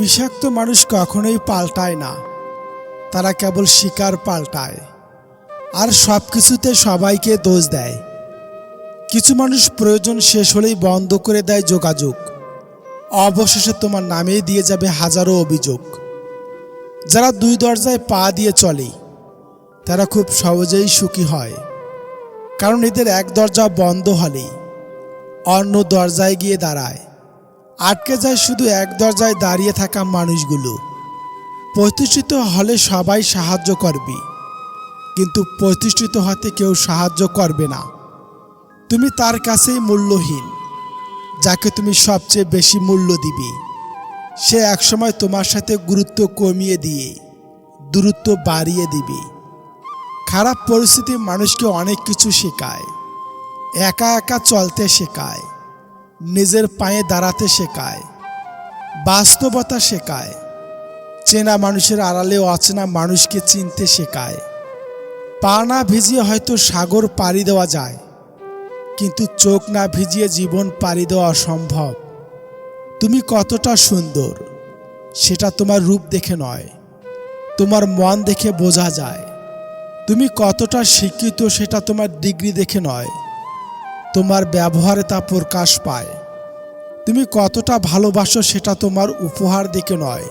বিষাক্ত মানুষ কখনোই পাল্টায় না। তারা কেবল শিকার পাল্টায়। আর সব কিছুতে সবাইকে দোষ দেয়। কিছু মানুষ প্রয়োজন শেষ হলেই বন্ধ করে দেয় যোগাযোগ। অবশেষে তোমার নামেই দিয়ে যাবে হাজারো অভিযোগ। যারা দুই দরজায় পা দিয়ে চলে, তারা খুব সহজেই সুখী হয়। কারণ এদের এক দরজা বন্ধ হলেই অন্য দরজায় গিয়ে দাঁড়ায়। আটকে যায় শুধু এক দরজায় দাঁড়িয়ে থাকা মানুষগুলো। প্রতিষ্ঠিত হলে সবাই সাহায্য করবে। কিন্তু প্রতিষ্ঠিত হতে কেউ সাহায্য করবে না। তুমি তার কাছেই মূল্যহীন, যাকে তুমি সবচেয়ে বেশি মূল্য দিবে। সে একসময় তোমার সাথে গুরুত্ব কমিয়ে দিয়ে, দূরত্ব বাড়িয়ে দিবে। খারাপ পরিস্থিতি মানুষকে অনেক কিছু শেখায়, একা একা চলতে শেখায়। নিজের পায়ে দাঁড়াতে শেখায়, বাস্তবতা শেখায়, চেনা মানুষের আড়ালে অচেনা মানুষকে চিনতে শেখায়। পা না ভিজিয়ে হয়তো সাগর পাড়ি দেওয়া যায়, কিন্তু চোখ না ভিজিয়ে জীবন পাড়ি দেওয়া অসম্ভব। তুমি কতটা সুন্দর, সেটা তোমার রূপ দেখে নয়, তোমার মন দেখে বোঝা যায়। তুমি কতটা শিক্ষিত, সেটা তোমার ডিগ্রি দেখে নয়। তোমার ব্যবহারে তা প্রকাশ পায়। তুমি কতটা ভালোবাসো সেটা তোমার উপহার দেখে নয়।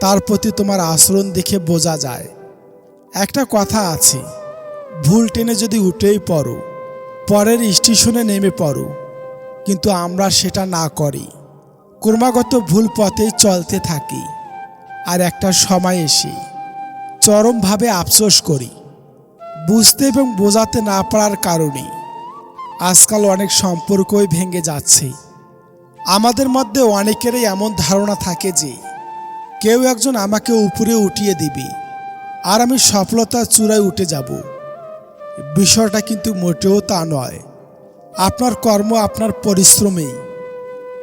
তার প্রতি তোমার আচরণ দেখে বোঝা যায়। একটা কথা আছে, ভুল টেনে যদি উঠেই পড়ো, পরের স্টেশনে নেমে পড়ো, কিন্তু আমরা সেটা না করি। ক্রমাগত ভুল পথেই চলতে থাকি, আর একটা সময় এসে চরমভাবে আফসোস করি। বুঝতে এবং বোঝাতে না পারার কারণে আজকাল অনেক সম্পর্কই ভেঙে যাচ্ছে। আমাদের মধ্যে অনেকেরই এমন ধারণা থাকে যে, কেউ একজন আমাকে উপরে উঠিয়ে দিবে আর আমি সফলতার চূড়ায় উঠে যাব। বিষয়টা কিন্তু মোটেও তা নয়। আপনার কর্ম আপনার পরিশ্রমেই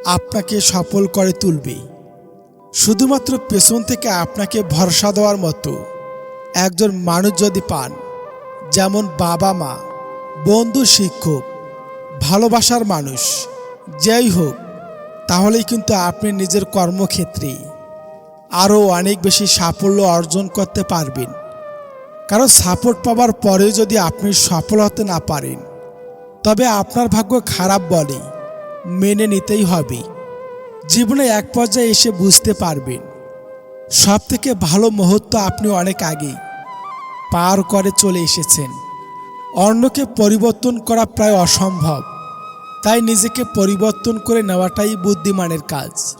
আপনাকে সফল করে তুলবে। শুধুমাত্র পেছন থেকে আপনাকে ভরসা দেওয়ার মতো একজন মানুষ যদি পান, যেমন বাবা মা বন্ধু শিক্ষক ভালোবাসার মানুষ। যাই হোক, তাহলেই কিন্তু আপনি নিজের কর্মক্ষেত্রে আরও অনেক বেশি সাফল্য অর্জন করতে পারবেন। কারণ সাপোর্ট পাওয়ার পরেও যদি আপনি সফল হতে না পারেন, তবে আপনার ভাগ্য খারাপ বলে মেনে নিতেই হবে। জীবনে এক পর্যায়ে এসে বুঝতে পারবেন সব থেকে ভালো মুহূর্ত আপনি অনেক আগেই পার করে চলে এসেছেন। অন্যকে পরিবর্তন করা প্রায় অসম্ভব। তাই নিজেকে পরিবর্তন করে নেওয়াটাই বুদ্ধিমানের কাজ।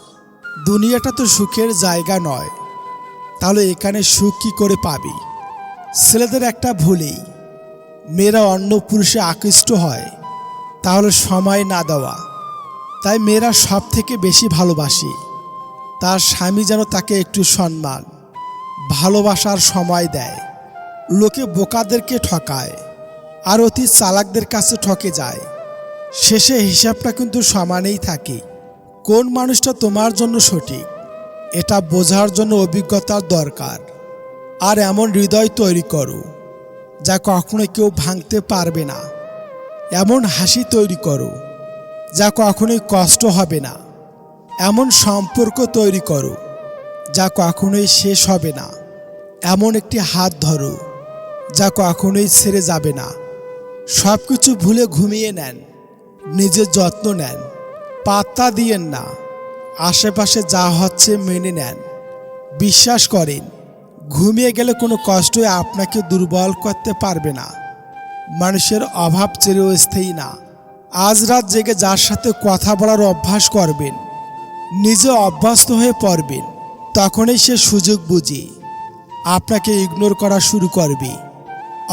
দুনিয়াটা তো সুখের জায়গা নয়। তাহলে এখানে সুখ কী করে পাবি? ছেলেদের একটা ভুলেই। মেয়েরা অন্য পুরুষে আকৃষ্ট হয়। তাহলে সময় না দেওয়া। তাই মেয়েরা সব থেকে বেশি ভালোবাসে। তার স্বামী যেন তাকে একটু সম্মান, ভালোবাসার সময় দেয়। লোকে বোকাদেরকে ঠকায়। আর অতি চালাকদের কাছে ঠকে যায়। শেষে হিসাবটা কিন্তু সমানেই থাকে। কোন মানুষটা তোমার জন্য সঠিক, এটা বোঝার জন্য অভিজ্ঞতার দরকার। আর এমন হৃদয় তৈরি করো, যা কখনো কেউ ভাঙতে পারবে না। এমন হাসি তৈরি করো, যা কখনোই কষ্ট হবে না। এমন সম্পর্ক তৈরি করো, যা কখনোই শেষ হবে না। এমন একটি হাত ধরো, যা কখনোই ছেড়ে যাবে না। সব কিছু ভুলে ঘুমিয়ে নেন, নিজের যত্ন নেন, পাত্তা দিয়েন না, আশেপাশে যা হচ্ছে মেনে নেন। বিশ্বাস করেন, ঘুমিয়ে গেলে কোনো কষ্টই আপনাকে দুর্বল করতে পারবে না। মানুষের অভাব চিরস্থায়ী না। আজ রাত জেগে যার সাথে কথা বলার অভ্যাস করবেন, নিজে অভ্যস্ত হয়ে পড়বেন, তখনই সে সুযোগ বুঝে, আপনাকে ইগনোর করা শুরু করবে।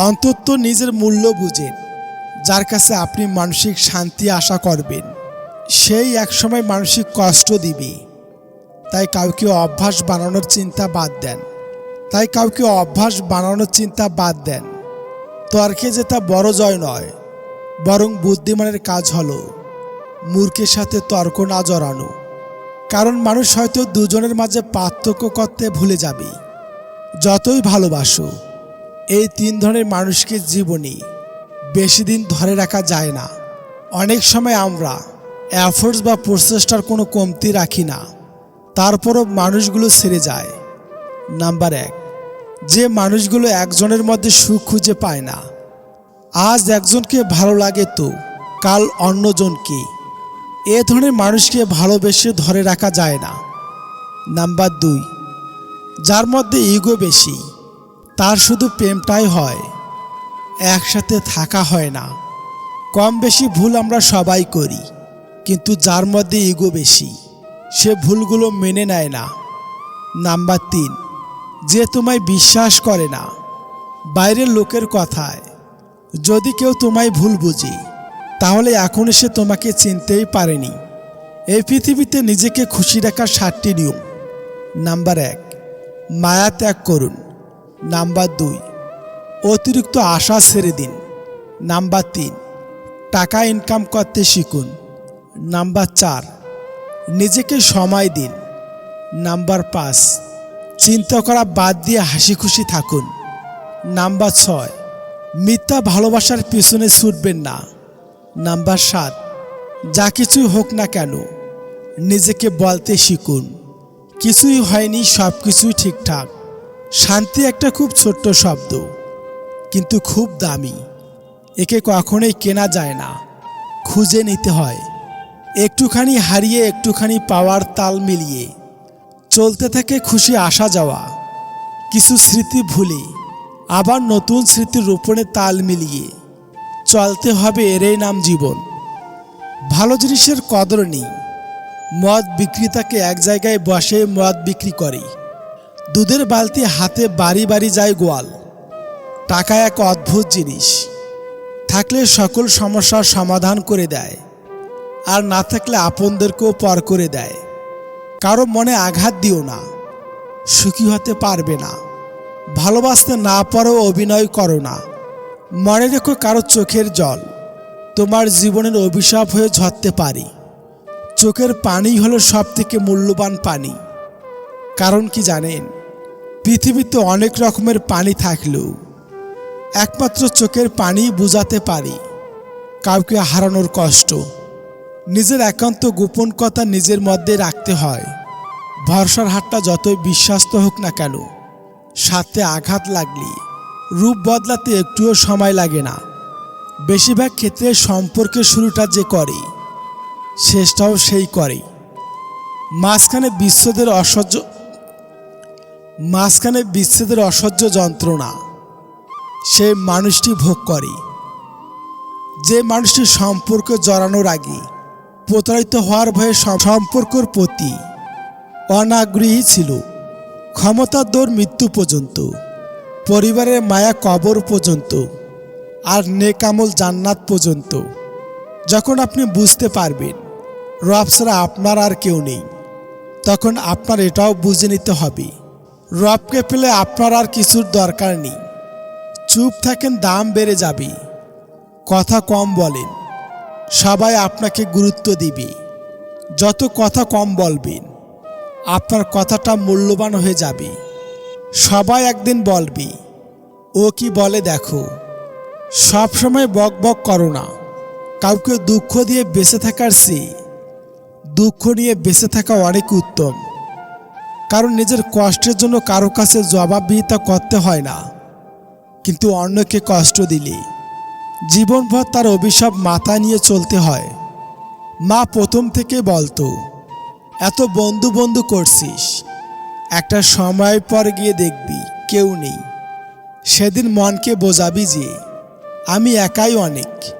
অন্তত নিজের মূল্য বুঝেন। যার কাছে আপনি মানসিক শান্তি আশা করবেন, সেই একসময় মানসিক কষ্ট দিবে। তাই কাউকে অভ্যাস বানানোর চিন্তা বাদ দেন। তাই কাউকে অভ্যাস বানানোর চিন্তা বাদ দেন। তর্কে যেটা বড় জয় নয়, বরং বুদ্ধিমানের কাজ হলো মূর্খের সাথে তর্ক না জড়ানো। কারণ মানুষ হয়তো দুজনের মাঝে পার্থক্য করতে ভুলে যাবে। যতই ভালোবাসো, এই তিন ধরনের মানুষকে জীবনে বেশি দিন ধরে রাখা যায় না। অনেক সময় আমরা অ্যাফোর্টস বা প্রচেষ্টার কোনো কমতি রাখি না। তারপরও মানুষগুলো ছেড়ে যায়। নাম্বার এক, যে মানুষগুলো একজনের মধ্যে সুখ খুঁজে পায় না। আজ একজনকে ভালো লাগে তো, কাল অন্যজনকে। এ ধরনের মানুষকে ভালোবেসে ধরে রাখা যায় না। নাম্বার দুই, যার মধ্যে ইগো বেশি, তার শুধু প্রেমটাই হয়। একসাথে থাকা হয় না। কম বেশি ভুল আমরা সবাই করি, কিন্তু যার মধ্যে ইগো বেশি, সে ভুলগুলো মেনে নেয় না। নাম্বার তিন, যে তোমায় বিশ্বাস করে না, বাইরের লোকের কথায়, যদি কেউ তোমায় ভুল বুঝি, তাহলে এখন সে তোমাকে চিনতেই পারেনি। এই পৃথিবীতে নিজেকে খুশি রাখার সাতটি নিয়ম। নাম্বার এক, মায়া ত্যাগ করুন। নাম্বার দুই অতিরিক্ত আশা ছেড়ে দিন। নাম্বার তিন, টাকা ইনকাম করতে শিখুন। নাম্বার চার, নিজেকে সময় দিন। নাম্বার পাঁচ, চিন্তা করা বাদ দিয়ে হাসি খুশি থাকুন। নাম্বার ছয়, মিথ্যা ভালোবাসার পিছনে ছুটবেন না। নাম্বার সাত, যা কিছুই হোক না কেন, নিজেকে বলতে শিখুন। কিছুই হয়নি সব কিছুই ঠিকঠাক। শান্তি একটা খুব ছোট্ট শব্দ। কিন্তু খুব দামি। একে কখনোই কেনা যায় না। খুঁজে নিতে হয়। একটুখানি হারিয়ে একটুখানি পাওয়ার তাল মিলিয়ে। চলতে থাকে খুশি আসা যাওয়া। কিছু স্মৃতি ভুলে, আবার নতুন স্মৃতির রোপণে তাল মিলিয়ে। চলতে হবে এরই নাম জীবন। ভালো জিনিসের কদর নেই। মদ বিক্রেতাকে এক জায়গায় বসে মদ বিক্রি করে। দুধের বালতি হাতে বাড়ি বাড়ি যায় গোয়াল। টাকা এক অদ্ভুত জিনিস। থাকলে সকল সমস্যার সমাধান করে দেয়, আর না থাকলে আপনদেরকেও পর করে দেয়। কারও মনে আঘাত দিও না, সুখী হতে পারবে না, ভালোবাসতে না পারো, অভিনয় করো না। মনে রেখো কারও চোখের জল, তোমার জীবনের অভিশাপ হয়ে ঝরতে পারি। চোখের পানি হলো সব থেকে মূল্যবান পানি। কারণ কি জানেন, পৃথিবীতে অনেক রকমের পানি থাকলেও একমাত্র চোখের পানি বুঝাতে পারি। কাউকে হারানোর কষ্ট। নিজের একান্ত গোপন কথা নিজের মধ্যে রাখতে হয়। ভরসার হাতটা যতই বিশ্বাস্ত হোক না কেন সাথে আঘাত লাগলে রূপ বদলাতে একটুও সময় লাগে না। বেশিরভাগ ক্ষেত্রে সম্পর্কের শুরুটা যে করে শেষটাও সেই করে মাঝখানে বিচ্ছেদের অসহ্য, মাঝখানে বিচ্ছেদের অসহ্য যন্ত্রণা। সে মানুষটি ভোগ করে। যে মানুষটি সম্পর্ক জড়ানোর আগে প্রতারিত হওয়ার ভয়ে সম- সম্পর্কর প্রতি অনাগ্রহী ছিল। ক্ষমতার দৌড় মৃত্যু পর্যন্ত, পরিবারের মায়া কবর পর্যন্ত আর নেকামল জান্নাত পর্যন্ত। যখন আপনি বুঝতে পারবেন, রব ছাড়া আপনার আর কেউ নেই, তখন আপনার এটাও বুঝে নিতে হবে। রবকে পেলে আপনার আর কিছুর দরকার নেই। চুপ থাকেন, দাম বেড়ে যাবে। কথা কম বলেন, সবাই আপনাকে গুরুত্ব দিবে। যত কথা কম বলবেন, আপনার কথাটা মূল্যবান হয়ে যাবে। সবাই একদিন বলবে, ও কি বলে দেখো। সব সময় বক বক করো না। কাউকে দুঃখ দিয়ে বেঁচে থাকার চেয়ে, দুঃখ নিয়ে বেঁচে থাকা অনেক উত্তম। কারণ নিজের কষ্টের জন্য কারও কাছে জবাবদিহিতা করতে হয় না। কিন্তু অন্যকে কষ্ট দিলে। জীবনভর তার অভিশাপ মাথা নিয়ে চলতে হয়। মা প্রথম থেকে বলতো, এত বন্ধু বন্ধু করছিস। একটা সময় পর গিয়ে দেখবি, কেউ নেই। সেদিন মনকে বোঝাবি যে, আমি একাই অনেক।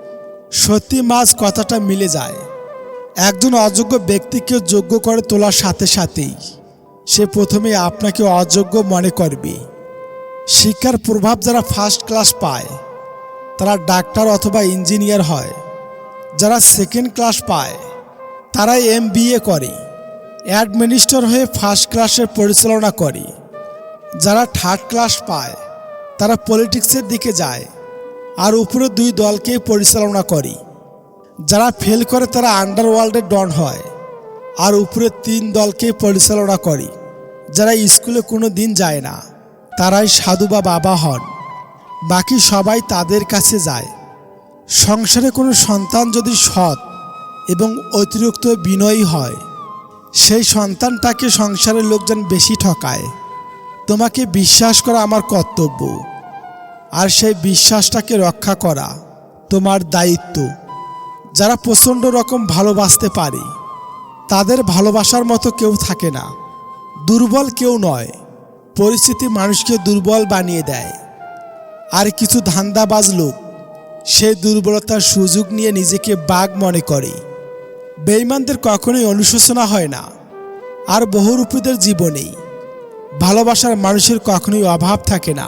সত্যি মাছ কথাটা মিলে যায়। একজন অযোগ্য ব্যক্তিকে যোগ্য করে তোলার সাথে সাথেই সে প্রথমে আপনাকে অযোগ্য মনে করবে। শিক্ষার প্রভাব যারা ফার্স্ট ক্লাস পায়, তারা ডাক্তার অথবা ইঞ্জিনিয়ার হয়। যারা সেকেন্ড ক্লাস পায় তারা এম করে অ্যাডমিনিস্টার হয়ে ফার্স্ট ক্লাসের পরিচালনা করে। যারা থার্ড ক্লাস পায়, তারা পলিটিক্সের দিকে যায়, আর উপরে দুই দলকে পরিচালনা করে। যারা ফেল করে, তারা আন্ডারওয়ার্ল্ডের ডন হয়, আর উপরে তিন দলকে পরিচালনা করে। যারা স্কুলে কোনো দিন যায় না। তারাই সাধু বা বাবা হন। বাকি সবাই তাদের কাছে যায়। সংসারে কোনো সন্তান যদি সৎ এবং অতিরিক্ত বিনয়ী হয়, সেই সন্তানটাকে সংসারের লোকজন বেশি ঠকায়। তোমাকে বিশ্বাস করা আমার কর্তব্য। আর সেই বিশ্বাসটাকে রক্ষা করা তোমার দায়িত্ব। যারা প্রচণ্ড রকম ভালোবাসতে পারে, তাদের ভালোবাসার মতো কেউ থাকে না। দুর্বল কেউ নয়। পরিস্থিতি মানুষকে দুর্বল বানিয়ে দেয়। আর কিছু ধান্দাবাজ লোক সে দুর্বলতার সুযোগ নিয়ে নিজেকে বাঘ মনে করে। বেইমানদের কখনোই অনুশোচনা হয় না, আর বহুরূপীদের জীবনেই। ভালোবাসার মানুষের কখনোই অভাব থাকে না।